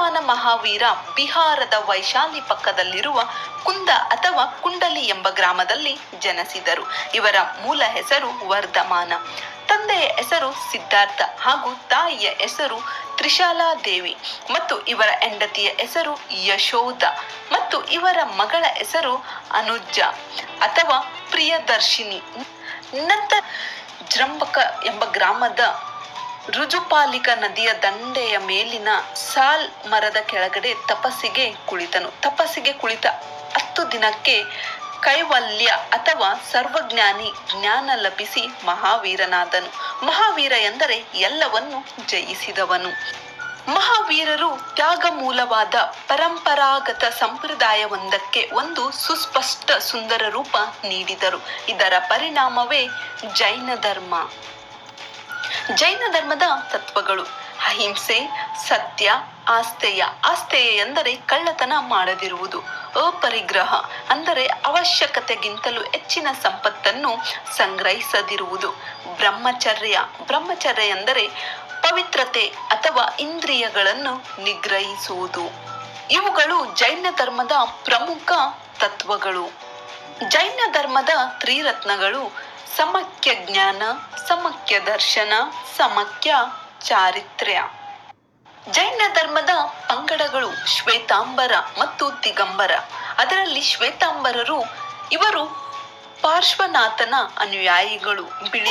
ವರ್ಧಮಾನ ಮಹಾವೀರ ಬಿಹಾರದ ವೈಶಾಲಿ ಪಕ್ಕದಲ್ಲಿರುವ ಕುಂದ ಅಥವಾ ಕುಂಡಲಿ ಎಂಬ ಗ್ರಾಮದಲ್ಲಿ ಜನಿಸಿದರು. ಇವರ ಮೂಲ ಹೆಸರು ವರ್ಧಮಾನ. ತಂದೆಯ ಹೆಸರು ಸಿದ್ಧಾರ್ಥ ಹಾಗೂ ತಾಯಿಯ ಹೆಸರು ತ್ರಿಶಾಲಾ ದೇವಿ ಮತ್ತು ಇವರ ಹೆಂಡತಿಯ ಹೆಸರು ಯಶೋಧ ಮತ್ತು ಇವರ ಮಗಳ ಹೆಸರು ಅನುಜ ಅಥವಾ ಪ್ರಿಯದರ್ಶಿನಿ. ನಂತರ ಜ್ರಂಬಕ ಎಂಬ ಗ್ರಾಮದ ರುಜುಪಾಲಿಕ ನದಿಯ ದಂಡೆಯ ಮೇಲಿನ ಸಾಲ್ ಮರದ ಕೆಳಗಡೆ ತಪಸ್ಸಿಗೆ ಕುಳಿತನು. ತಪಸ್ಸಿಗೆ ಕುಳಿತ ಹತ್ತು ದಿನಕ್ಕೆ ಕೈವಲ್ಯ ಅಥವಾ ಸರ್ವಜ್ಞಾನಿ ಜ್ಞಾನ ಲಭಿಸಿ ಮಹಾವೀರನಾದನು. ಮಹಾವೀರ ಎಂದರೆ ಎಲ್ಲವನ್ನು ಜಯಿಸಿದವನು. ಮಹಾವೀರರು ತ್ಯಾಗ ಮೂಲವಾದ ಪರಂಪರಾಗತ ಸಂಪ್ರದಾಯವೊಂದಕ್ಕೆ ಒಂದು ಸುಸ್ಪಷ್ಟ ಸುಂದರ ರೂಪ ನೀಡಿದರು. ಇದರ ಪರಿಣಾಮವೇ ಜೈನ ಧರ್ಮ ಜೈನ ಧರ್ಮದ ತತ್ವಗಳು. ಅಹಿಂಸೆ, ಸತ್ಯ ಆಸ್ತೆಯ ಆಸ್ತೆಯ ಎಂದರೆ ಕಳ್ಳತನ ಮಾಡದಿರುವುದು. ಅಪರಿಗ್ರಹ ಅಂದರೆ ಅವಶ್ಯಕತೆಗಿಂತಲೂ ಹೆಚ್ಚಿನ ಸಂಪತ್ತನ್ನು ಸಂಗ್ರಹಿಸದಿರುವುದು. ಬ್ರಹ್ಮಚರ್ಯ. ಬ್ರಹ್ಮಚರ್ಯ ಎಂದರೆ ಪವಿತ್ರತೆ ಅಥವಾ ಇಂದ್ರಿಯಗಳನ್ನು ನಿಗ್ರಹಿಸುವುದು. ಇವುಗಳು ಜೈನ ಧರ್ಮದ ಪ್ರಮುಖ ತತ್ವಗಳು. ಜೈನ ಧರ್ಮದ ತ್ರಿರತ್ನಗಳು ಸಮಕ್ಯ ಜ್ಞಾನ, ಸಮಕ್ಯ ದರ್ಶನ, ಸಮಕ್ಯ ಚಾರಿತ್ರ್ಯ. ಜೈನ ಧರ್ಮದ ಪಂಗಡಗಳು ಶ್ವೇತಾಂಬರ ಮತ್ತು ದಿಗಂಬರ. ಅದರಲ್ಲಿ ಶ್ವೇತಾಂಬರರು, ಇವರು ಪಾರ್ಶ್ವನಾಥನ ಅನುಯಾಯಿಗಳು. ಬಿಳಿ